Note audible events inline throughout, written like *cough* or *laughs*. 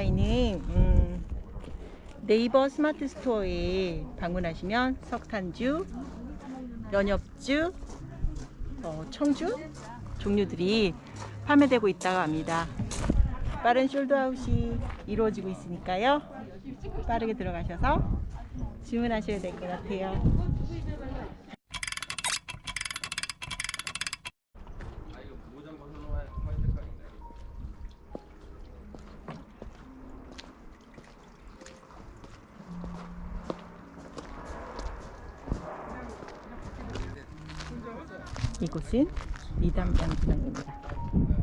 있는 음, 네이버 스마트 스토어에 방문하시면 석탄주, 연엽주, 어, 청주 종류들이 판매되고 있다고 합니다. 빠른 숄드아웃이 이루어지고 있으니까요. 빠르게 들어가셔서 주문하셔야 될 것 같아요. 이곳은 미담 양주장입니다.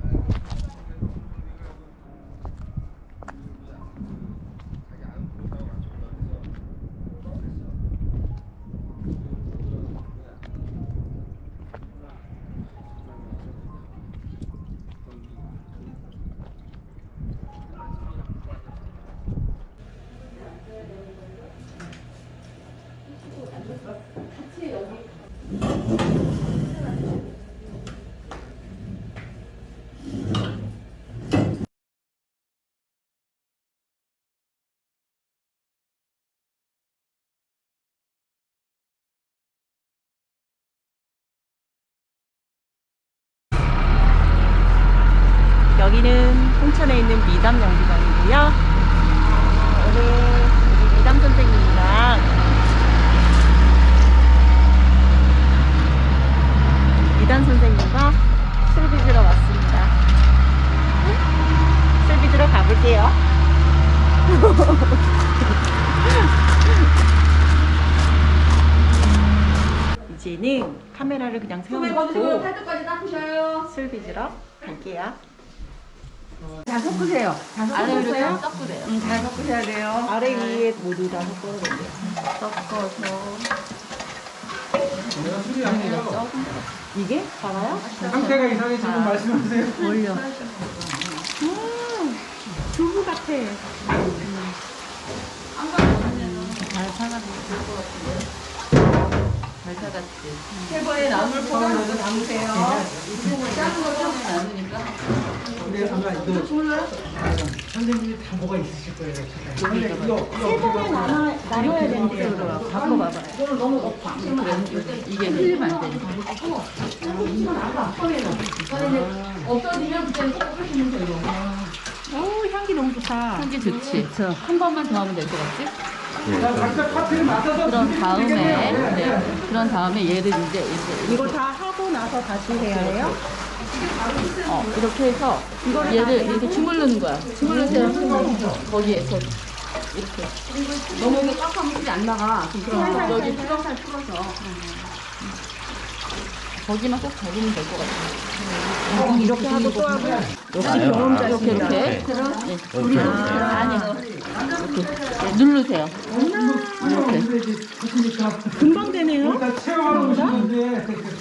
홍천에 있는 미담 양주장이고요. 오늘 우리 미담 선생님이랑 미담 선생님과 슬비 들어 왔습니다. 슬비 들어 가볼게요. *laughs* 이제는 카메라를 그냥 세워놓고 들어 갈게요. 다 섞으세요. 다 아래로 섞으세요. 응, 잘 섞으셔야 돼요. 아래 위에 모두 다 섞어야 돼요. 섞어서. 이게 달아요? 상태가 이상해지면 말씀하세요. 올려. 두부 같아. 잘 사가지고 될것 같은데. 잘 사갔지. 세 번에 나물 먼저 담으세요. 작은 거 처음에 나누니까. 근데 잠깐 이거 선생님이 다 뭐가 있으실 거예요. 진짜. 근데 이거 세 번에 나눠, 나눠야 된대요. 바꿔 봐봐요. 이거는 너무 높아. 이게 흘리면 안 되니까. 없어지면 그때는 꼭 하시면 돼요. 오, 향기 너무 좋다. 향기 좋지. 한 번만 더 하면 될 것 같지? 맡아서 그런 다음에 네. 그런 다음에 얘를 이제 이제 이거 다 하고 나서 다시 해야 해요? 어, 이렇게 해서 얘를 이렇게 주물르는 거야. 주물르세요. 거기에 저 이렇게 너무 꽉하면 물이 안 나가. 그럼 여기 풀어서 풀어서 거기만 꼭 잡으면 될 것 같아. 이렇게 하고 또 하고. 역시 이렇게 경험자시네요. 이렇게 네. 아니요. 이렇게 네, 누르세요. 이렇게 금방 되네요.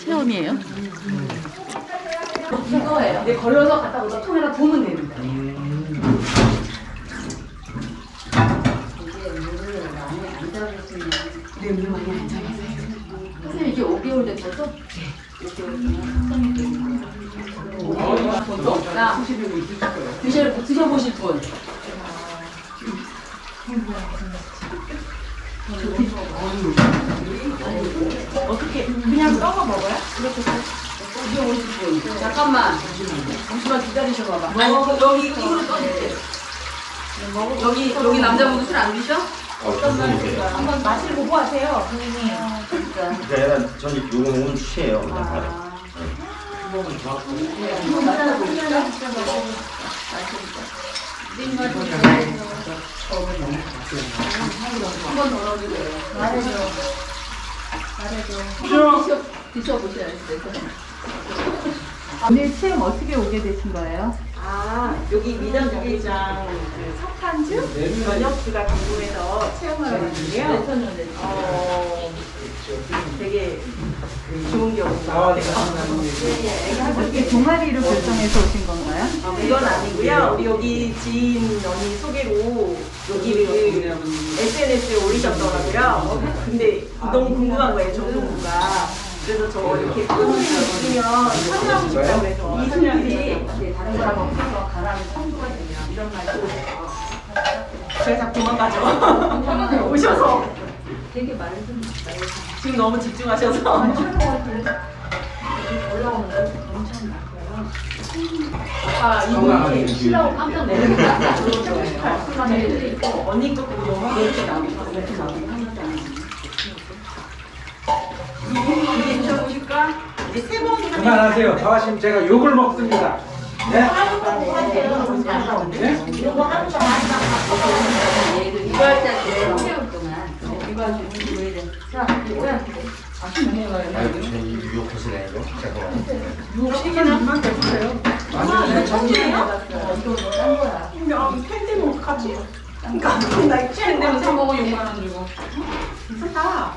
체험이에요. 이거예요. 네, 걸러서 갖다 놓고 통에다 부으면 됩니다. 네, 물 많이 안 잡았어요. 선생님 이게 5개월 됐었어? 네. 5개월 보통? 나 드셔, 드셔보실 분. 어떻게, 그냥 썩어 먹어요? 드셔보실 분. 잠깐만. 잠시만 기다리셔 봐봐. 아니, 그 여기 입으로 떠줄게. 여기, 여기 남자분들 술안 드셔? 한번 맛을 보고 하세요, 선생님. 그러니까. 그러니까 저는 요거 오늘 취해요. 그냥 바로. 한번 넣어주세요. 말해줘. 말해줘. 드셔 보셔야 돼요. 오늘 체험 어떻게 오게 되신 거예요? 아, 여기 미담 경기장 그 석탄주 면역주가 궁금해서 체험하러 왔는데요. 어, 되게 좋은 경우인 것 같아요. 예, 예. 어떻게 동아리로 결정해서 오신 건가요? 어, 그건 아니고요. 우리 여기 지인 언니 소개로 여기를 SNS에 올리셨더라고요. 어, 근데 너무 궁금한 거예요, 정동구가. 그래서 저 이렇게 있으면 참여하고 싶다고 해서 이분들이 다른 사람 없어서 가라는 청구가 되면 이런 말도 앞에 자꾸 도망가죠. *laughs* 오셔서. 되게 말을 좀 지금 너무 집중하셔서. 아, 이분이 싫어하고 깜짝 놀랐다. 애들이 있고 언니 거 보고 영화 이렇게 나오고 이렇게 나오고 이제 드셔보실까? 이제 세 번이나 그만하세요. 더 하시면 제가 욕을 먹습니다. 네? 네? 이거 할 때 저희 이거. 잠깐만. 시키는만 해주세요. 아니, 정리해요. 이거 딴 거야. 야, 팬데믹 어떡하지? 그러니까 나 팬데믹 사 먹어 6만 원 주고. 비싸다.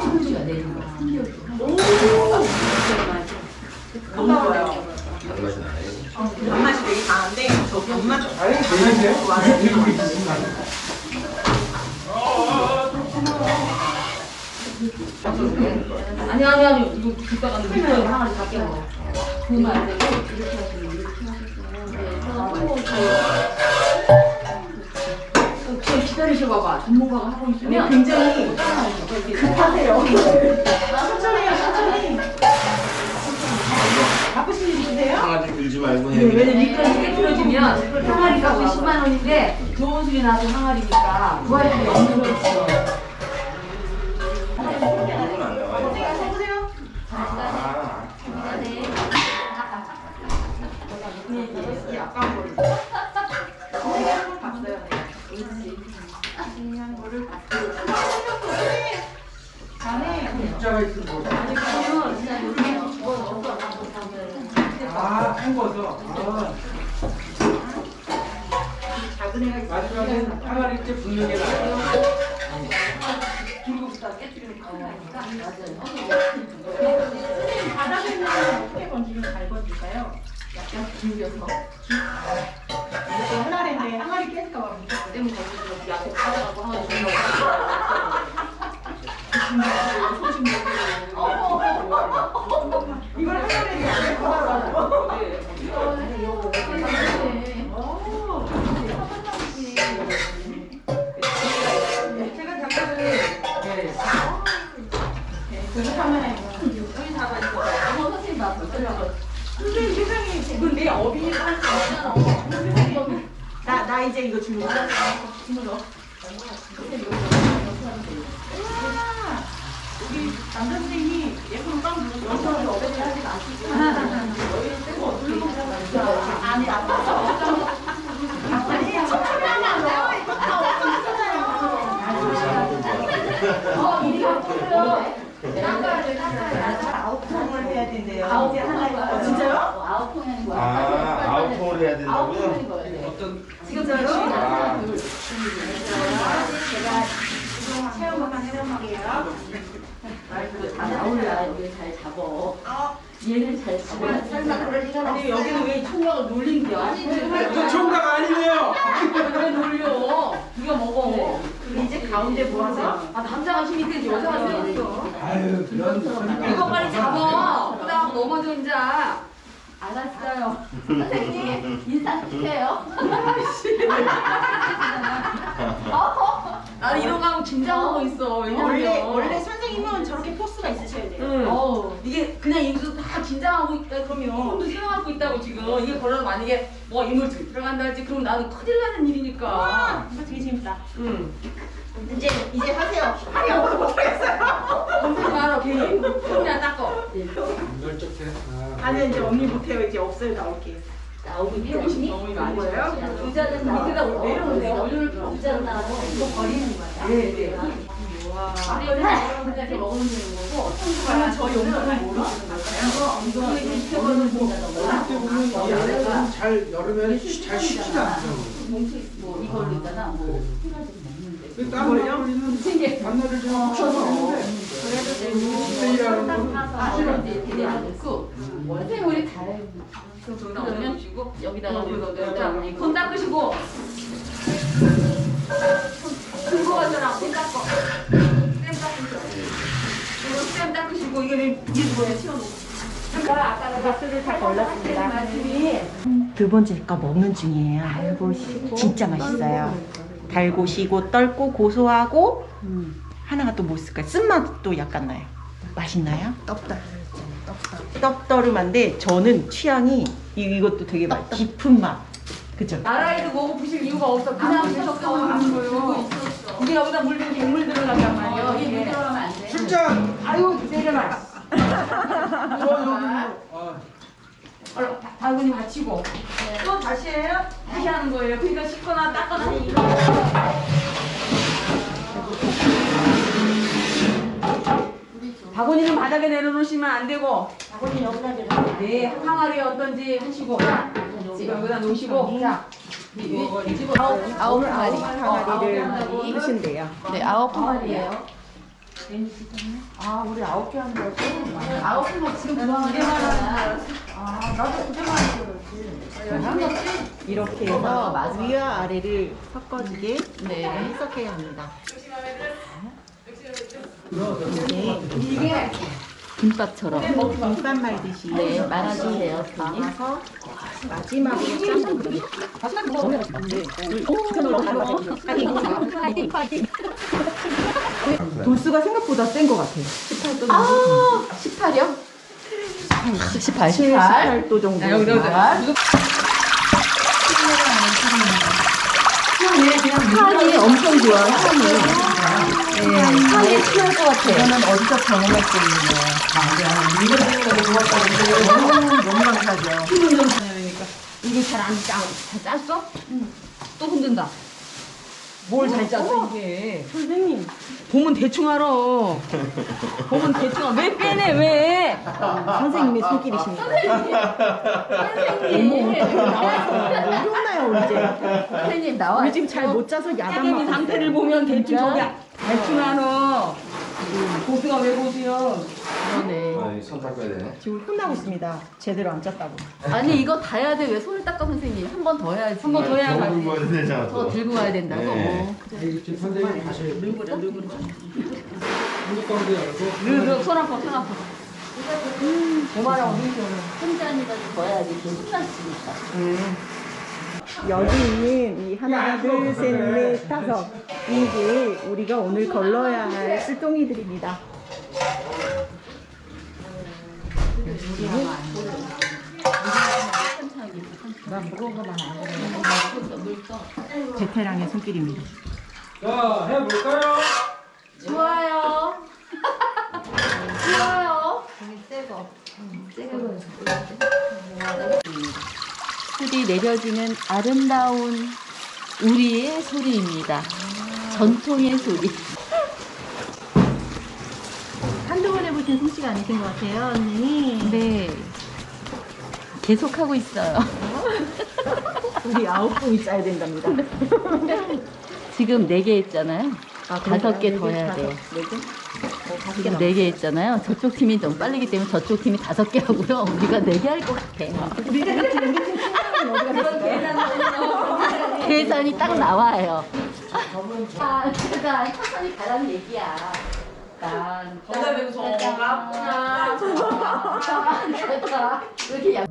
손주가 내린 거야. 3개월 동안. 너무 좋아요. 단맛이 나네. 단맛이 되게 강한데 저 단맛 아니, 내리세요. 아니 아니 아니 이거 갔는데 밑에 항아리 다 깨워. 그러면 안 되고 이렇게 하시면 이렇게 하시면 네, 저는 또 지금 기다리셔 봐봐. 전문가가 하고 있으면 굉장히 급하세요. 천천히 해요, 천천히. 바쁘신 일 있으세요? 강아지 울지 말고 해. 왜냐면 밑까지 깨트려지면 항아리가 10만 원인데 좋은 술이 나서 항아리니까 구할 수 없는 거있 아까운 거를. 봤어요. 중요한 거를 봤어요. 잘해. 입자가 있으면 뭐. 그러면 집어넣어서 아, 헹궈서. 아, 작은 애가 있어. 마지막엔 항아리 때 붓는 게 나아요. 중국부터 깨트리면 큰일 나니까 바닥에 있는 건 어떻게 건지면 잘 건질까요? 약간 길겨서 이거 하나인데 항아리 깼을까봐 무섭거든요. 때문에 건지면 그 앞에 찾아가고 항아리 존나 이제 이거 주문해. 주문어. 우리 남자 선생님이 예쁜 빵. 여기서 하지 마시고. 여기를 어떻게 안에 아파서. 다 없어지잖아요. 어 왔어요 아홉 통을 해야 된대요. 아홉 이제 하나 통을 어, 진짜요? 아홉 아, 아웃통을 해야 아홉 된다고요? 통인 거야 네. 하나 둘 제가 체험 한번 해볼게요. 다 나올라 이게 잘 잡어 얘를 잘 잡아 설마 그럴 리가 근데 여기는 왜 총각을 놀린 거야? 저 총각 아니에요. 왜 놀려? 네가 먹어. 이제 가운데 모아서 아 남자가 힘이 되지 여자가 힘이 있어 아유, 그런. 이거 빨리 잡아. 그다음 넘어져 이제 알았어요 *laughs* 선생님 인사시켜요 나는 *laughs* 이런 거 하면 긴장하고 있어 왜냐면 원래 원래 선생님은 저렇게 포스가 있으셔야 돼요. 응. 어, 이게 그냥 여기서 다 긴장하고 있다 그러면 손도 생각하고 있다고 지금 이게 걸려서 만약에 뭐 이물질 들어간다 할지 그럼 나는 큰일 나는 일이니까 아, 이거 되게 재밌다. 응. 이제 이제 하세요. 하려고 못하겠어요. 검색 말아 괜히 손이나 닦어 널쩍해. 아. 아니 이제 언니 못해요. 이제 없어요 나올게. 나오고 있더니 너무 많이 거예요? 의자는 밑에다 내려오세요 필요 없잖아 이거 버리는 거야 네 네 와. 아리를 이렇게 먹으면 되는 거고 그러면 저 용도는 모르시는 거예요? 이거 이렇게 버리는 거잖아 어떻게 보면 이 안에서는 잘 여름에 쉬- 잘 쉬지 않죠. 봉투 뭐 이걸로 있잖아 뭐 해가지고 그 생계 단어를 좀 붙여서 디테일하는 거는 아, 이런데 이렇게 내려놓고 선생님 우리 잘 그럼 저기다 올려주시고 여기다가 여기다 손 닦으시고. 들고 가져라. 손 닦어 쌤 닦으셔. 이거 쌤 닦으시고 이게 왜- 이게 뭐야 치워놓고. 쌤두 번째 거 먹는 중이에요. 아이고 진짜 맛있어요. 달고 시고 떫고 고소하고 하나가 또 뭐 있을까요? 쓴맛도 약간 나요. 맛있나요? 떡떡. 떡떠름한데 저는 취향이 이, 이것도 되게 맛 깊은 맛. 그죠? 나라에도 먹어보실 이유가 없어. 그냥 드셔서 하는 거예요. 이게 여기다 물 들고 국물 들어가단 말이에요. 이게 물 들어가면 안 돼. 실장! 아유, 내려놔. *laughs* 아, 얼른 달고님 맞히고. 또 다시 해요? 다시 하는 거예요. 그러니까 씻거나 닦거나 이거. 바구니는 바닥에 내려놓으시면 안 되고. 바구니 여기다 내려. 네, 항아리 어떤지 하시고. 지금 여기다 놓으시고. 자, 아홉, 아홉 항아리. 항아리를 드신대요. 네, 아홉 항아리예요. 아, 우리 아홉 개 하는 거였어? 아홉 개만 지금 두 개만 하는 아, 나도 두 개만 했어. 이렇게 해서 위와 아래를 섞어지게 네. 해석해야 합니다. 이게 김밥처럼. 김밥 말듯이 네, 말아주세요. 말아서 마지막으로 짠 도수가 생각보다 센 것 같아요. 아, 18이요? 18, 18. 18 도 정도. 여기, 여기. 향이 엄청 좋아, 향이. 네, 향이 취할 것 같아요. 이거는 어디서 경험할 수 있는 거예요? 너무 너무 감사하죠. 이게 잘안 짜, 잘 짰어? 응. 또 흔든다. 뭘 잘 짰어, 이게? 선생님 보면 대충 알아. 보면 대충 알아. 왜 빼내, 왜? 선생님의 손길이십니다. 선생님. 일어나요 언제? 선생님, 나와. 요즘 잘못 짜서 야단 선생님 맞고 상태를 보면 대충 저기 대충 알아. 고수가 왜 고수요? 그러네. 아, 손 닦아야 되네. 지금 혼나고 있습니다. 제대로 안 짰다고. 아니 이거 다 해야 돼. 왜 손을 닦아 선생님? 한 번 더 해야지. 한 번 더 해야 더 가지. 굶어야 되잖아. 더 또. 들고 가야 된다고. 네. 지금 선생님 다시 물거리 열고 르르 손 아파 손 아파. 고마워 우리 한 잔이라도 더 해야지. 이렇게 신났으니까. 여기 있는 이 하나, 둘, 셋, 넷, 다섯 이게 우리가 오늘 걸러야 할 쓸동이들입니다. 베테랑의 손길입니다. 자, 해볼까요? 좋아요. 좋아요. 술이 내려지는 아름다운 우리의 소리입니다. 전통의 소리. 해보신 솜씨가 아니신 것 같아요, 언니. 네. 계속 하고 있어요. *laughs* 우리 아홉 분이 짜야 된답니다. 지금 네 개 했잖아요. 아, 다섯 개 더 해야 돼요. 네 개? 지금. 네 개 했잖아요. 저쪽 팀이 좀 빠르기 때문에 저쪽 팀이 다섯 개 하고요. 우리가 네 개 할 것 같아. 우리 팀, 우리 팀 팀장님 어디 가셨어요? 계산이 딱 나와요. 아, 제가 천천히 가라는 얘기야. 난 내가 왜 무서워가? 이렇게 양.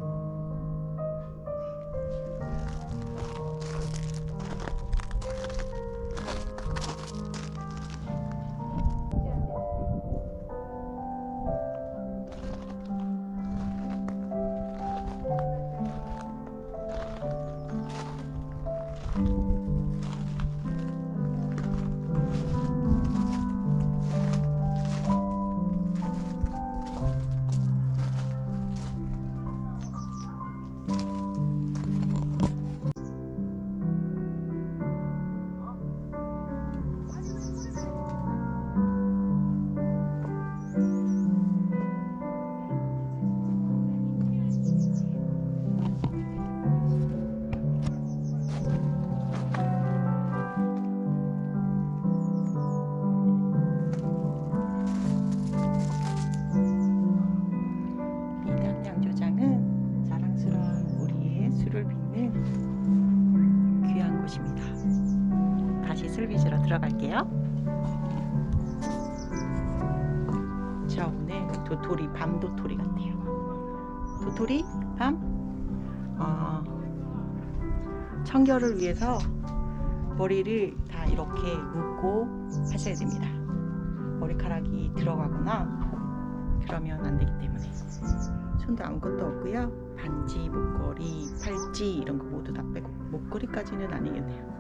들어갈게요. 저 오늘 도토리 밤 도토리 같아요. 도토리, 밤, 어, 청결을 위해서 머리를 다 이렇게 묶고 하셔야 됩니다. 머리카락이 들어가거나 그러면 안 되기 때문에 손도 아무것도 없고요. 반지, 목걸이, 팔찌 이런 거 모두 다 빼고 목걸이까지는 아니겠네요.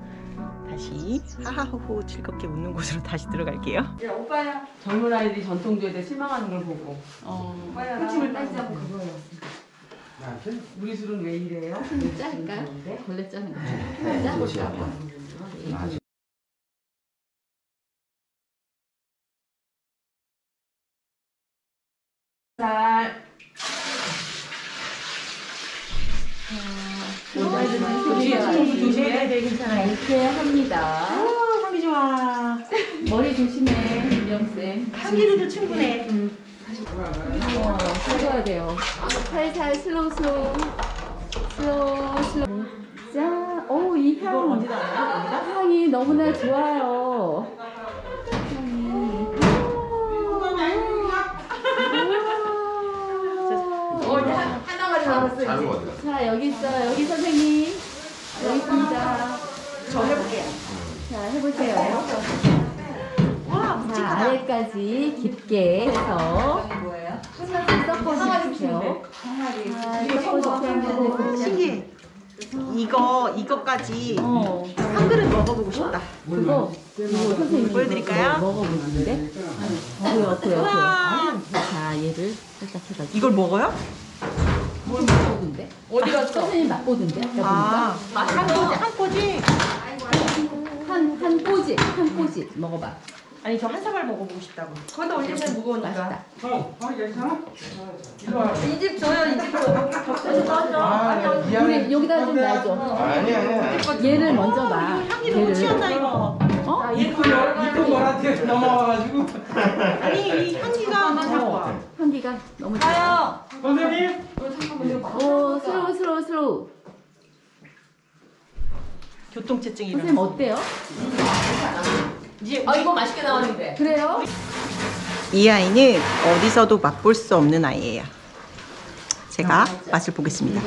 다시 하하호호 즐겁게 웃는 곳으로 다시 들어갈게요. 야, 오빠야. 젊은 아이들이 전통주에 실망하는 걸 보고. 어. 핵심을 따지자고 그거예요. 우리 술은 왜 이래요? 짤까? 원래 짜는 거. 그것이 아니야. 잘. 조심해. 조심해야 돼, 괜찮아. 이렇게 합니다. 향기 좋아. 머리 조심해, 윤영쌤. 향기로도 충분해. 어, 해줘야 돼요. 살살 슬로우 슬로우. 슬로우 슬로우. 자, 오, 이 향. 향이 너무나 좋아요. 어, 이제. 거 어디가? 자, 여기 있어요. 여기 선생님. 여기 있습니다. 저 해볼게요. 자, 해보세요. 자, 아래까지 깊게 해서 살살 섞어주세요. 이거 섞어주세요. 신기해. 이거 이거까지 어, 한 그릇 먹어보고 싶다. 그거, 이거 선생님이 보여드릴까요? 이거 먹어보는데? 어때요, 어때요, 어때요? 우와. 자, 얘를 살짝 해가지고. 이걸 먹어요? 뭘 맛보던데? 어디 갔어? 선생님 맛보던데? 아까 아, 보니까? 한 꼬지, 한 꼬지. 한, 한 꼬지, 한 꼬지 먹어봐. 아니 저 한 사발 먹어보고 싶다고. 거기다 올리면 무거우니까. 맛있다. 어, 어, 괜찮아? 이리 와. 이 집 줘요, 이집 줘. 아. 우리 여기다 좀 놔줘. 아니 아니. 얘를 먼저 봐. 향기를 못 취한다 이거. 어? 이쁜 너, 이쁜 너한테 넘어와가지고. 아니 이 향기가 더. 향기가 너무 좋아. 선생님? 오, 슬로우, 슬로우, 슬로우. 교통체증 선생님. 어때요? 이제 아, 이거 맛있게 나왔는데. 그래요? 이 아이는 어디서도 맛볼 수 없는 아이예요. 제가 맛을 보겠습니다.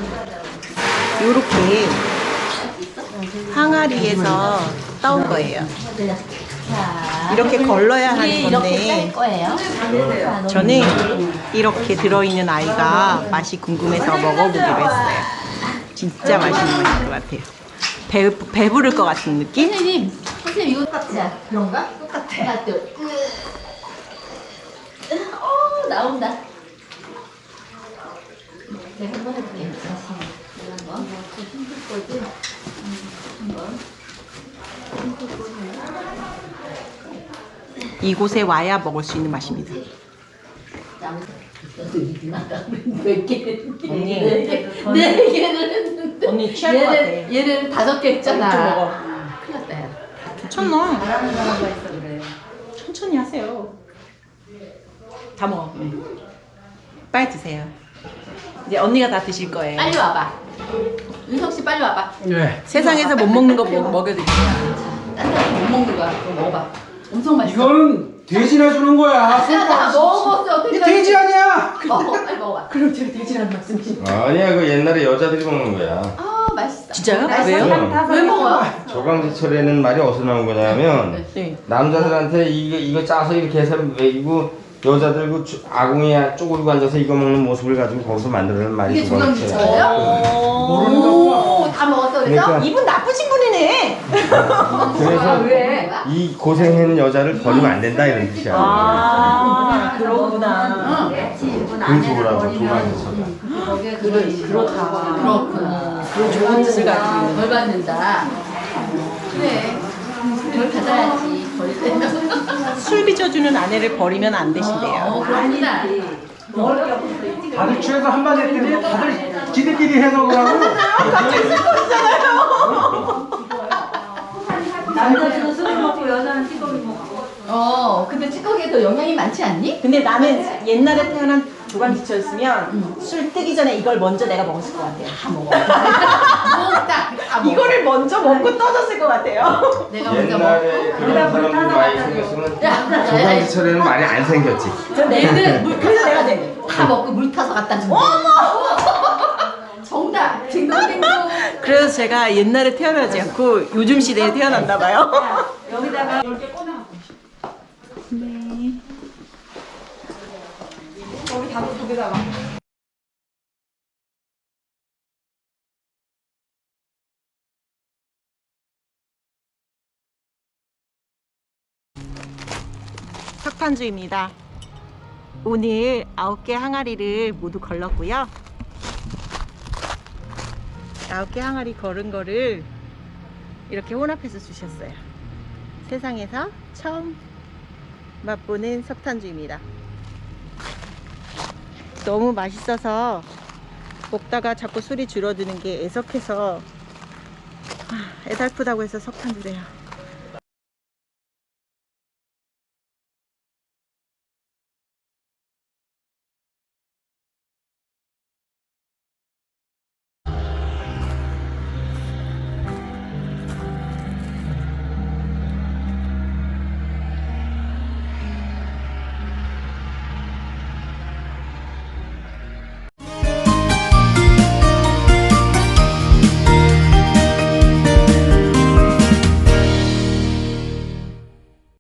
이렇게 항아리에서 따온 거예요. 자, 이렇게 걸러야 하는 이게 이렇게 짤 건데 저는 이렇게 들어있는 아이가 맛이 궁금해서 먹어보기로 했어요. 진짜 맛있는 맛일 것 같아요. 배, 배부를 것 같은 느낌? 선생님, 선생님 이거 똑같지? 그런가? 똑같아. 하나, 둘. 어, 나온다. 내가 한번 해볼게. 다시. 내가 한번. 힘줄 거지? 음, 한번. 힘줄 거지? 이곳에 와야 먹을 수 있는 맛입니다. 몇 개? 언니. 네 개. 네. 언니 취할 것 같아. 얘를, 얘를 다섯 개 했잖아. 좀 먹어. 큰일 났다, 야. 괜찮아. 천천히 하세요. 다 먹어. 빨리 드세요. 이제 언니가 다 드실 거예요. 빨리 와봐. 윤석 씨 빨리 와봐. 네. 세상에서 못 먹는 거 먹- 먹여드릴게요. 딴 사람 못 먹는 거야. 그거 먹어봐. 엄청 맛있어. 이거는 돼지나 주는 거야. 야, 나 먹었어. 어떻게 그럼 제가 돼지라는 말씀이시 아니야 그 옛날에 여자들이 먹는 거야. 아, 맛있어. 진짜요? 맛있어. 왜요? 왜 먹어요? 조강지철에는 말이 어디서 나온 거냐면 네. 남자들한테 이거 이거 짜서 이렇게 해서 먹이고 여자들 그 주- 아궁이 쪼그리고 앉아서 이거 먹는 모습을 가지고 거기서 만들어낸 말이 이게 조강지철이에요? 모르는 거 오, 다 먹었어. 그래서? 그러니까 이분. 그래서 왜? 이 고생한 여자를 버리면 안 된다 이런 뜻이야. 아, 그러구나. 그 좋으라고 조강지철. 그래, 그렇다. 그렇구나. 그런 좋은 뜻을 가지고 있는. 벌 받는다. 그래. 벌 받아야지. 벌 때면. 술 빚어주는 아내를 버리면 안 어, 되신대요. 그렇구나. 다들 취해서 한마디 했더니 다들 지들끼리 해서 그러고. *laughs* 남자들은 술 먹고 여자는 찌꺼기 먹고. 어, 근데 찌꺼기에 더 영양이 많지 않니? 근데 나는 옛날에 태어난 조강지처였으면 술 뜨기 전에 이걸 먼저 내가 먹었을 것 같아요. 다 먹어. 먹다. 다 *laughs* 먹어. 이거를 먼저 먹고 떠졌을 것 같아요. 내가 먼저 옛날에 먹고. 그런 사람들 많이 생겼으면 조강지철에는 말이 안 생겼지. 저 얘는 *laughs* 물 그래서 내가 내다 먹고 물 타서 갖다 준대. 어머! 그래서 제가 옛날에 태어나지 않고 요즘 시대에 태어났나 봐요. 여기다가 이렇게 꺼내갖고. 네. 거기 다도 두개다가 석탄주입니다. 오늘 9개 항아리를 모두 걸렀고요. 9개 항아리 걸은 거를 이렇게 혼합해서 주셨어요. 세상에서 처음 맛보는 석탄주입니다. 너무 맛있어서 먹다가 자꾸 술이 줄어드는 게 애석해서 아, 애달프다고 해서 석탄주래요.